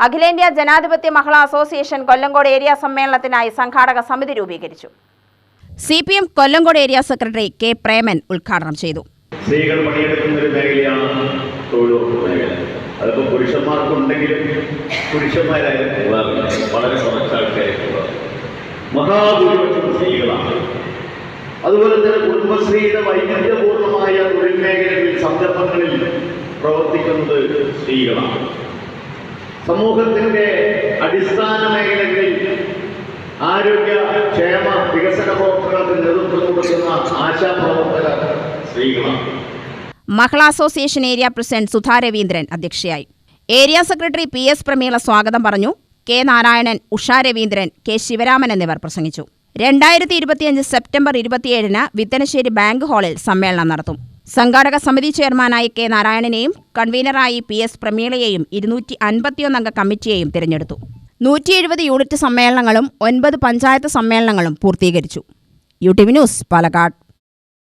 അഖിലേന്ത്യാ ജനാധിപത്യ മഹിളാ അസോസിയേഷൻ കൊല്ലങ്കോട് ഏരിയ സമ്മേളനത്തിനായി സംഘാടക സമിതി രൂപീകരിച്ചു. C P M Kollengode area secretary K Preman ഉദ്ഘാടനം ചെയ്തു. സ്ത്രീകൾ പണിയെടുക്കുന്ന ഒരു മേഖലയാണ് തൊഴിലുറപ്പ് മേഖല. അതിപ്പോൾ പുരുഷന്മാർക്കുണ്ടെങ്കിലും പുരുഷന്മാരായാലും വളരെ കുറച്ച് ആൾക്കാരെ മഹാഭൂരിപക്ഷം സ്ത്രീകളാണ്. അതുപോലെ തന്നെ കുടുംബശ്രീയുടെ വൈവിധ്യപൂർണമായ തൊഴിൽ മേഖലകളിൽ സംരംഭങ്ങളിൽ പ്രവർത്തിക്കുന്നത് സ്ത്രീകളാണ്. സമൂഹത്തിന്റെ അടിസ്ഥാന മേഖലകളിൽ ആരോഗ്യ ക്ഷേമ വികസന പ്രവർത്തനങ്ങൾക്ക് നേതൃത്വം കൊടുക്കുന്ന ആശാപ്രവർത്തകർ സ്ത്രീകളാണ് Mahila association area president Sudha Raveendran അധ്യക്ഷയായി. Area secretary P S Prameela സ്വാഗതം പറഞ്ഞു. കെ നാരായണൻ ഉഷ രവീന്ദ്രൻ കെ ശിവരാമൻ എന്നിവർ പ്രസംഗിച്ചു. രണ്ടായിരത്തി ഇരുപത്തിയഞ്ച് സെപ്റ്റംബർ ഇരുപത്തിയേഴിന് വിത്തനശ്ശേരി ബാങ്ക് ഹാളിൽ സമ്മേളനം നടത്തും. സംഘാടക സമിതി ചെയർമാനായി കെ നാരായണനെയും കൺവീനറായി പി എസ് പ്രമീളയെയും ഇരുന്നൂറ്റി അൻപത്തിയൊന്നംഗ കമ്മിറ്റിയെയും തിരഞ്ഞെടുത്തു. നൂറ്റി എഴുപത് യൂണിറ്റ് സമ്മേളനങ്ങളും ഒൻപത് പഞ്ചായത്ത് സമ്മേളനങ്ങളും പൂർത്തീകരിച്ചു. U T V news Palakkad.